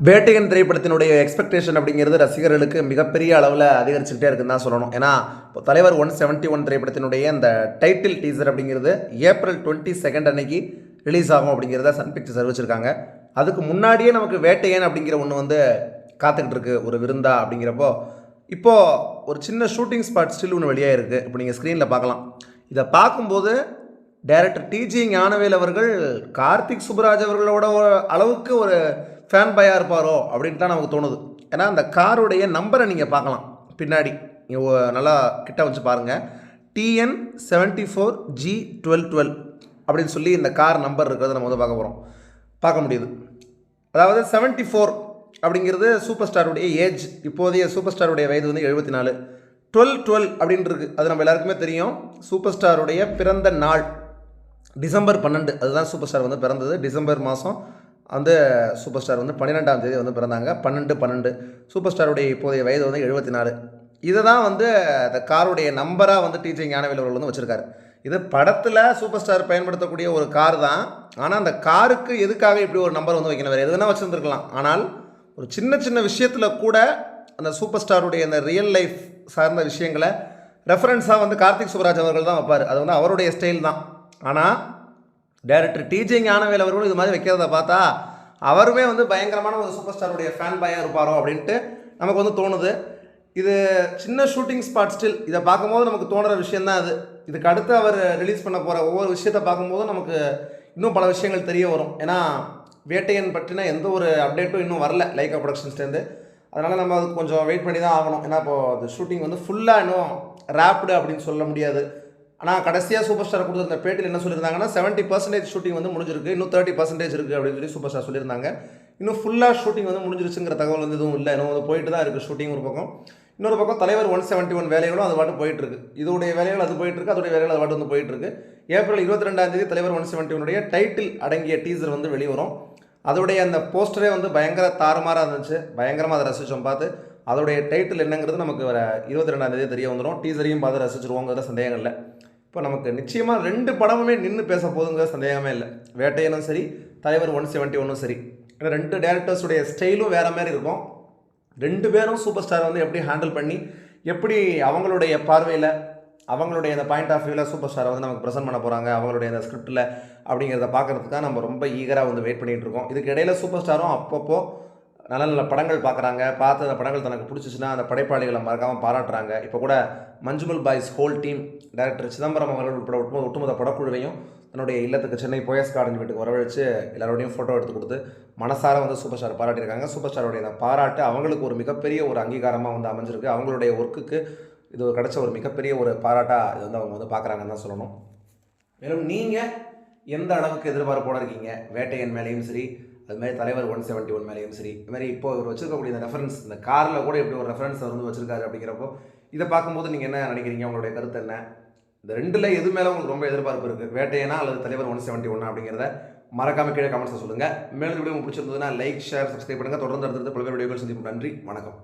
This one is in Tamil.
வேட்டையன் திரைப்படத்தினுடைய எக்ஸ்பெக்டேஷன் அப்படிங்கிறது ரசிகர்களுக்கு மிகப்பெரிய அளவில் அதிகரிச்சுக்கிட்டே இருக்குன்னு தான் சொல்லணும். ஏன்னா இப்போ தலைவர் ஒன் செவன்ட்டி ஒன் திரைப்படத்தினுடைய அந்த டைட்டில் டீசர் அப்படிங்கிறது ஏப்ரல் டுவெண்ட்டி செகண்ட் அன்னைக்கு ரிலீஸ் ஆகும் அப்படிங்கிறத சன் பிக்சர்ஸ் அறிவிச்சிருக்காங்க. அதுக்கு முன்னாடியே நமக்கு வேட்டையன் அப்படிங்கிற ஒன்று வந்து காத்துக்கிட்டு இருக்கு. ஒரு விருந்தா அப்படிங்கிறப்போ இப்போது ஒரு சின்ன ஷூட்டிங் ஸ்பாட் ஸ்டில் ஒன்று வெளியாக இருக்குது இப்போ நீங்கள் ஸ்க்ரீனில் பார்க்கலாம். இதை பார்க்கும்போது டைரக்டர் டிஜி ஞானவேல் அவர்கள் கார்த்திக் சுப்ராஜ் அவர்களோட ஒரு அளவுக்கு ஒரு ஃபேன் பையாக இருப்பாரோ அப்படின்ட்டு தான் நமக்கு தோணுது. ஏன்னா அந்த காருடைய நம்பரை நீங்கள் பார்க்கலாம். பின்னாடி. நீங்கள் நல்லா கிட்ட வச்சு பாருங்கள் TN seventy four G twelve twelve அப்படின்னு சொல்லி இந்த கார் நம்பர் இருக்கிறத நம்ம வந்து பார்க்க போகிறோம் பார்க்க முடியுது. அதாவது 74 ஃபோர் அப்படிங்கிறது சூப்பர் ஸ்டாருடைய ஏஜ் இப்போதைய சூப்பர் ஸ்டாருடைய வயது வந்து எழுபத்தி நாலு. டுவெல் டுவெல் அப்படின்னு அது நம்ம எல்லாருக்குமே தெரியும். சூப்பர் ஸ்டாருடைய பிறந்த நாள். டிசம்பர் பன்னெண்டு. அதுதான் சூப்பர் ஸ்டார் வந்து பிறந்தது. டிசம்பர் மாதம் வந்து சூப்பர் ஸ்டார் வந்து பன்னிரெண்டாம் தேதி வந்து பிறந்தாங்க. பன்னெண்டு பன்னெண்டு. சூப்பர் ஸ்டாருடைய இப்போதைய வயது வந்து எழுபத்தி நாலு இதை தான் வந்து அந்த காருடைய நம்பராக வந்து டிஜே ஞானவேல் அவர்கள் வந்து வச்சுருக்காரு. இது படத்தில் சூப்பர் ஸ்டார் பயன்படுத்தக்கூடிய ஒரு கார் தான். ஆனால் அந்த காருக்கு எதுக்காக இப்படி ஒரு நம்பர் வந்து வைக்கணும்? வேறு எது வேணால் வச்சுருந்துருக்கலாம். ஆனால் ஒரு சின்ன சின்ன விஷயத்தில் கூட அந்த சூப்பர் ஸ்டாருடைய அந்த ரியல் லைஃப் சார்ந்த விஷயங்களை ரெஃபரன்ஸாக வந்து கார்த்திக் சுப்ராஜ் அவர்கள் தான் வைப்பார். அது வந்து அவருடைய ஸ்டைல் தான். ஆனால் டேரக்டர் டிஜே ஞானவேல் அவர்களும் இது மாதிரி வைக்கிறத பார்த்தா அவருமே வந்து பயங்கரமான ஒரு சூப்பர் ஸ்டாருடைய ஃபேன் பாயாக இருப்பாரோ அப்படின்ட்டு நமக்கு வந்து தோணுது. இது சின்ன ஷூட்டிங் ஸ்பாட் ஸ்டில் இதை பார்க்கும்போது நமக்கு தோணுற விஷயந்தான் அது. இதுக்கு அடுத்து அவர் ரிலீஸ் பண்ண போகிற ஒவ்வொரு விஷயத்தை பார்க்கும்போது நமக்கு இன்னும் பல விஷயங்கள் தெரிய வரும். ஏன்னா வேட்டையன் பற்றின எந்த ஒரு அப்டேட்டும் இன்னும் வரல லைக்கா ப்ரொடக்ஷன்ஸ்லேருந்து அதனால் நம்ம அது கொஞ்சம் வெயிட் பண்ணி தான் ஆகணும். ஏன்னா இப்போ அது ஷூட்டிங் வந்து ஃபுல்லாக இன்னும் ரேப்டு அப்படின்னு சொல்ல முடியாது. ஆனால் கடைசியாக சூப்பர் ஸ்டார் கொடுத்துருந்த பேட்டியில் என்ன சொல்லியிருந்தாங்கன்னா செவன்ட்டி பர்சன்டேஜ் ஷூட்டிங் வந்து முடிஞ்சிருக்கு. இன்னும் தேர்ட்டி பர்சன்டேஜ் இருக்குது அப்படின்னு சொல்லி சூப்பர் ஸ்டார் சொல்லியிருந்தாங்க. இன்னும் ஃபுல்லாக ஷூட்டிங் வந்து முடிஞ்சிருச்சுங்கிற தகவல் வந்து எதுவும் இல்லை. இன்னும் வந்து போயிட்டு தான் இருக்குது ஷூட்டிங் ஒரு பக்கம். இன்னொரு பக்கம் தலைவர் ஒன் செவன்ட்டி ஒன் வேலைகளும் அது பாட்டு போயிட்டுருக்கு. இதோடைய வேலைகள் அது போயிட்டுருக்கு அதோடைய வேலைகள் அது பாட்டு வந்து போயிட்டுருக்கு. ஏப்ரல் இருபத்தி ரெண்டாம் தேதி தலைவர் ஒன் செவன்ட்டி ஒனுடைய டைட்டில் அடங்கிய டீசர் வந்து வெளிவரும். அதோடைய அந்த போஸ்டரே வந்து பயங்கர தாறுமாறாக இருந்துச்சு. பயங்கரமாக அதை ரசித்தோம் பார்த்து. அதோடைய டைட்டில் என்னங்கிறது நமக்கு வர இருபத்தி ரெண்டாம் தேதி தெரிய வந்துடும் டீசரையும் பார்த்து ரசிச்சிருவோங்கிற சந்தேகம் இல்லை. இப்போ நமக்கு நிச்சயமாக ரெண்டு படமுமே நின்று பேச போதுங்கிற சந்தேகமே இல்லை. வேட்டையனும் சரி தலைவர் ஒன் செவன்ட்டி ஒன்றும் சரி. ஏன்னா ரெண்டு டேரக்டர்ஸுடைய ஸ்டைலும் வேறு மாதிரி இருக்கும். ரெண்டு பேரும் சூப்பர் ஸ்டாரை வந்து எப்படி ஹேண்டில் பண்ணி எப்படி அவங்களுடைய பார்வையில் அவங்களுடைய அந்த பாயிண்ட் ஆஃப் வியூவில் சூப்பர் ஸ்டாரை வந்து நமக்கு ப்ரெசென்ட் பண்ண போகிறாங்க அவங்களுடைய அந்த ஸ்கிரிப்டில் அப்படிங்கிறத பார்க்குறதுக்காக நம்ம ரொம்ப ஈகராக வந்து வெயிட் பண்ணிகிட்டு இருக்கோம். இதுக்கு இடையில சூப்பர் ஸ்டாரும் அப்பப்போ நல்ல நல்ல படங்கள் பார்க்குறாங்க. பார்த்து அந்த படங்கள் தனக்கு பிடிச்சிச்சுன்னா அந்த படைப்பாளிகளை மறக்காமல் பாராட்டுறாங்க. இப்போ கூட Manjummel boys whole team director Chidambaram அவர்கள் உட்பட ஒட்டுமொத்த ஒட்டுமொத்த படக்குழுவையும் தன்னுடைய இல்லத்துக்கு சென்னை போயஸ் கார்டன் வீட்டுக்கு வரவழைச்சு எல்லாரோடையும் ஃபோட்டோ எடுத்து கொடுத்து மனசார வந்து சூப்பர் ஸ்டார் பாராட்டியிருக்காங்க. சூப்பர் ஸ்டாரோடைய அந்த பாராட்டு அவங்களுக்கு ஒரு மிகப்பெரிய ஒரு அங்கீகாரமாக வந்து அமைஞ்சிருக்கு. அவங்களுடைய ஒர்க்குக்கு இது ஒரு கிடைச்ச ஒரு மிகப்பெரிய ஒரு பாராட்டாக இது வந்து அவங்க வந்து பார்க்குறாங்கன்னு தான் சொல்லணும். மேலும் நீங்கள் எந்த அளவுக்கு எதிர்பார்ப்போடு இருக்கீங்க? வேட்டையன் மேலேயும் சரி அது மாதிரி தலைவர் ஒன் செவன்ட்டி ஒன் மேலேயும் சரி இது மாதிரி இப்போ இவர் வச்சிருக்கக்கூடிய இந்த ரெஃபரன்ஸ் இந்த காரில் கூட இப்படி ஒரு ரெஃபரன்ஸ் வந்து வச்சிருக்காரு அப்படிங்கிறப்போ இதை பார்க்கும்போது நீங்கள் என்ன நினைக்கிறீங்க? உங்களுடைய கருத்து என்ன? இந்த ரெண்டில் எது மேலே உங்களுக்கு ரொம்ப எதிர்பார்ப்பு இருக்குது வேட்டையனா அல்லது தலைவர் ஒன் செவன்ட்டி ஒன்னா அப்படிங்கிறத மறக்காம கீழே கமெண்ட்ஸில் சொல்லுங்கள் மேலும் வீடியோ பிடிச்சிருந்ததுன்னா லைக் ஷேர் சப்ஸ்கிரைப் பண்ணுங்கள் தொடர்ந்து அடுத்தடுத்து பல்வேறு வீடியோக்கள் சந்திப்போம். நன்றி வணக்கம்.